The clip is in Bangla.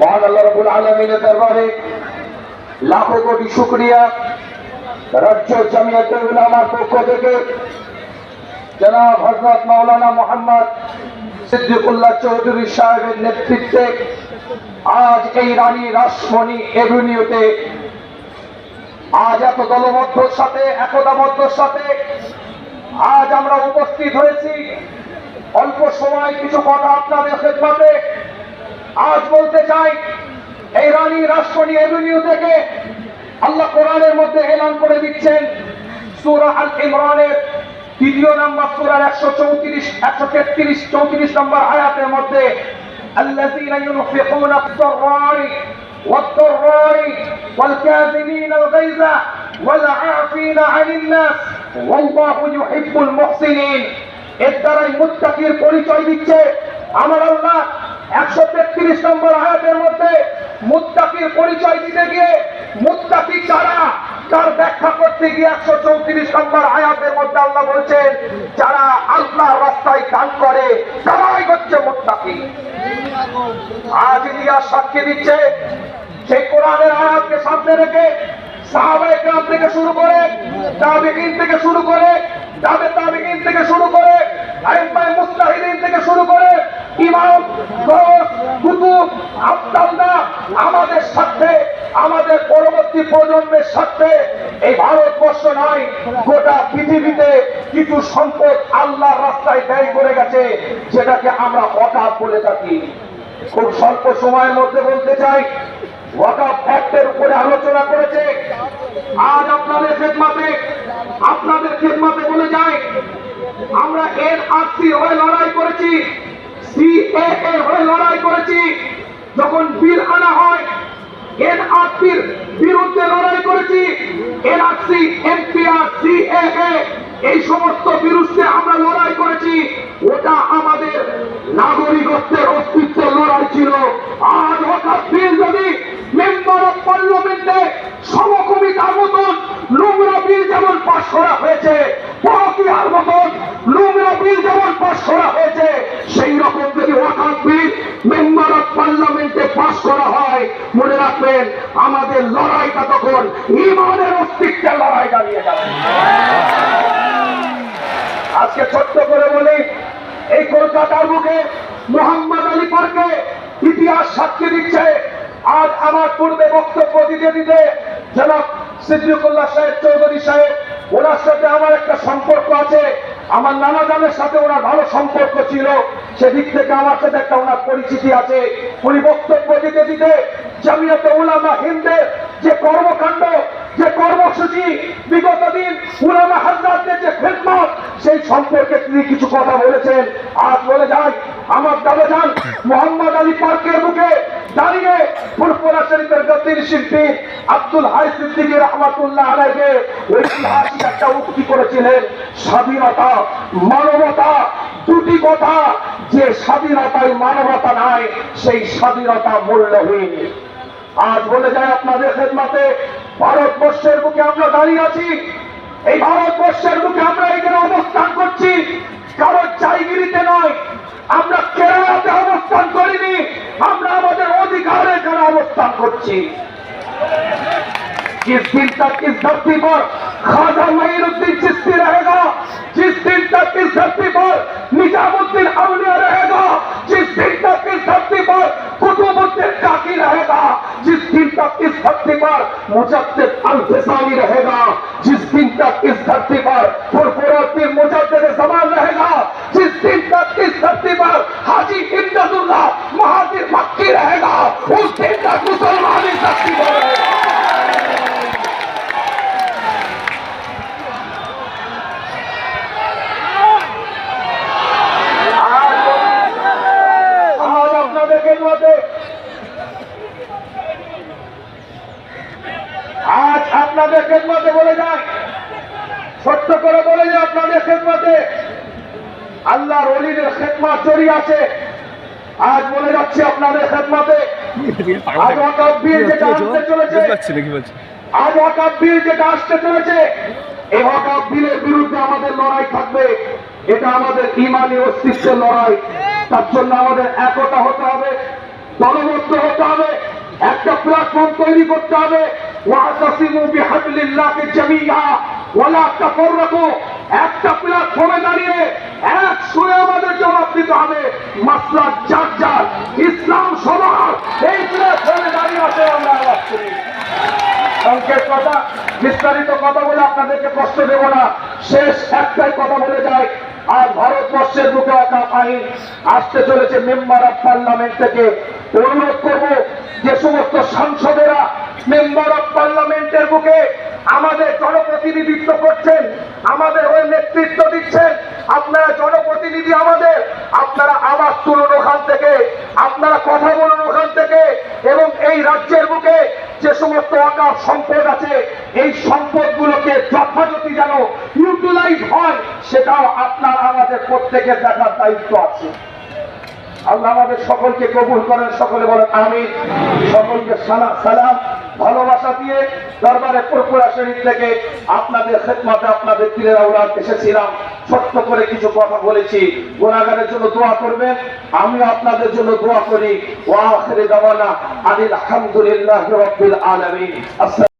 মহান আল্লাহ রবুল আলমিনের দরবারে লাখো কোটি শুক্রিয়া। রাজ্য জামিয়াতে উলামার পক্ষ থেকে জনাব হজরত মাওলানা মোহাম্মদ সিদ্দিকুল্লাহ চৌধুরী সাহেবের নেতৃত্বে আজ এই রানী রাসমণি এভিনিউতে আজ এত দলবদ্ধর সাথে একতাবদ্ধর সাথে আজ আমরা উপস্থিত হয়েছি। অল্প সময় কিছু কথা আপনাদের খেদমতে আজ বলতে চাই এই রানী রাষ্ট্রনী এভিনিউ থেকে আল্লাহ কোরআনের মধ্যে এলান করে দিচ্ছেন সুরা আল ইমরানের তৃতীয় নম্বর সুরার একশো চৌত্রিশ একশো তেত্রিশ চৌত্রিশ নম্বর আয়াতের মধ্যে الذين ينفقون في الضراء والضراء والكاظمين الغيظ والعافين عن الناس والله يحب المحسنين এর দ্বারাই মুত্তাকির পরিচয় দিচ্ছে আমার আল্লাহ একশো তেত্রিশ নম্বর আয়াতের মধ্যে মুত্তাকির পরিচয় দিতে গিয়ে তার ব্যাখ্যা করতে গিয়ে যারা আল্লাহর রাস্তায় দান করে সাক্ষী দিচ্ছে সেই কোরআনের আয়াতকে সামনে রেখে সাহাবায়ে কেরাম থেকে শুরু করে তাবেঈন থেকে শুরু করে, তাবে তাবেঈন থেকে শুরু করে, আইম্মায়ে মুস্তাহিদিন থেকে শুরু করে ইমাম কুতুব আব্দালদা আমাদের সাথে আমাদের পরবর্তী প্রজন্মের সাথে এই ভারতবর্ষ নয় গোটা পৃথিবীতে কিছু সম্পদ আল্লাহর রাস্তায় ব্যয় করে গেছে, যেটাকে আমরা হঠাৎ বলে থাকি। খুব স্বল্প সময়ের মধ্যে বলতে চাই ওয়াকাফ অ্যাক্টের উপরে আলোচনা করেছে। আজ আপনাদের খেদমাতে আপনাদের খেদমাতে বলে যায় আমরা এর আরসি হয়ে লড়াই করেছি। লড়াই করেছি। যখন বিল আনা হয় এনআরসির বিরুদ্ধে লড়াই করেছি। এনআরসি এনপিআর সিএএ এই সমস্ত বিরুদ্ধে আমরা লড়াই করেছি। ওটা আমাদের নাগরিকত্বের অস্তিত্বের লড়াই ছিল। আজ হঠাৎ বিল যদি মেম্বার অফ পার্লামেন্টে সমকমিতার মতন নোংরা বিল যেমন পাশ করা হয়েছে পরকিয়ার মতন নোংরা বিল যেমন পাশ করা হয়েছে, সেই রকম যদি ওয়াকাফ বিল মেম্বার অফ পার্লামেন্টে পাশ করা হয়, মনে রাখবেন আমাদের লড়াইটা তখন ইমানের অস্তিত্বের লড়াই দাঁড়িয়ে যাবে। আজকে ছোট্ট করে বলি, এই কলকাতার বুকে মোহাম্মদ আলী পার্কে ইতিহাস সাক্ষী দিচ্ছে। আজ আমার পূর্বে বক্তব্য দিতে দিতে জনাব সিদ্দিকুল্লাহ সাহেব চৌধুরী সাহেব ওনার সাথে আমার একটা সম্পর্ক আছে। আমার নানা জানের সাথে ওনার ভালো সম্পর্ক ছিল। সেদিক থেকে আমার সাথে একটা ওনার পরিচিতি আছে। উনি বক্তব্য দিতে দিতে জামিয়াতে উলামা হিন্দের যে কর্মকাণ্ড, যে কর্মসূচি, বিগত দিন উলামা হাজরাতদের যে খেদমত, সেই সম্পর্কে তিনি কিছু কথা বলেছেন। আজ বলে যাই, আমার দাদা যান মোহাম্মদ আলী পার্কের মুখে দাঁড়িয়ে ফুরফুরা শরীফের গতির শিল্পী আব্দুল হাই সিদ্দিকী রহমাতুল্লাহ আলাইকে ঐতিহাসিক একটা উক্তি করেছিলেন, স্বাধীনতা, মানবতা, দুটি কথা, যে স্বাধীনতায় মানবতা নাই, সেই স্বাধীনতা মূল্যহীন। আজ বলে যায় আপনাদের খেদমাতে, ভারতবর্ষের বুকে আমরা দাঁড়িয়ে আছি, এই ভারতবর্ষের বুকে আমরা এখানে অবস্থান করছি, কারও জায়গিরিতে নয়, আমরা কেরালাতে অবস্থান করিনি पहुँची जिस दिन तक इस धरती पर खाजा मईनुद्दीन चिश्ती रहेगा, जिस दिन तक इस धरती पर निजामुद्दीन अवलिया रहेगा, जिस दिन तक इस धरती पर कुतुबुद्दीन काकी रहेगा, जिस दिन तक इस धरती पर मुजद्दिद अल रहेगा, जिस दिन तक इस धरती पर फुरफुरा उस दिन तक मुसलमान इस धरती पर रहेगा আজ আপনাদের খেদমতে আজ আপনাদের খেদমতে বলে যায় ছোট্ট করে বলে যায় আপনাদের খেদমতে আল্লাহর অলিদের খেদমত জড়িয়ে আছে আজ বলে যাচ্ছে আপনাদের খেদমতে আজ ওয়াকাফ বিল যেটা আসতে চলেছে? পাচ্ছি নাকি বলছি। আজ ওয়াকাফ বিল যেটা আসতে চলেছে এই ওয়াকাফ বিলের বিরুদ্ধে আমাদের লড়াই থাকবে। এটা আমাদের ইমানি অস্তিত্বের লড়াই। তার জন্য আমাদের একতা হতে হবে দলবদ্ধ হতে হবে একটা প্ল্যাটফর্ম তৈরি করতে হবে। ওয়াতাসিমু বিহাবলিল্লাহি জামিআ ওয়ালা তাফাররাকু একটা প্ল্যাটফর্মে দাঁড়িয়ে এক সুরে আমাদের জবাব দিতে হবে। মাসলা যার যার ইসলাম সবার এই প্ল্যাটফর্মে দাঁড়িয়ে আছে আমরা আওয়াজ করি সংক্ষেপ কথা, বিস্তারিত কথা বলে আপনাদেরকে কষ্ট দেব না। শেষ একটাই কথা বলে যায় আর ভারতবর্ষের বুকে একটা আইন আসতে চলেছে মেম্বার অফ পার্লামেন্ট থেকে। অনুরোধ করব যে সমস্ত সাংসদেরা মেম্বার অফ পার্লামেন্টের বুকে আমাদের জনপ্রতিনিধিত্ব করছেন, আমাদের হয়ে নেতৃত্ব দিচ্ছেন। আপনারা জনপ্রতিনিধি আমাদের, আপনারা আওয়াজ তুলুন ওখান থেকে, আপনারা কথা বলুন ওখান থেকে, এবং এই রাজ্যের বুকে যে সমস্ত অকাপ সম্পদ আছে, এই সম্পদগুলোকে যথাযথি যেন ইউটিলাইজ হয়, সেটাও আপনার আমাদের প্রত্যেকের দেখার দায়িত্ব আছে। আল্লাহ আমাদের সকলকে কবুল করেন, সকলে বলেন আমি সকলকে সালা- সালাম, ভালোবাসা দিয়ে দরবারে পুরপুরা শরীফ থেকে আপনাদের খেদমাতে আপনাদের পীরের আউলাদ এসেছিলাম। ছোট্ট করে কিছু কথা বলেছি। গোনাগারের জন্য দোয়া করবেন। আমি আপনাদের জন্য দোয়া করি। ওয়া আখিরে দাওয়ানা আনিল আলহামদুলিল্লাহি রাব্বিল আলামিন।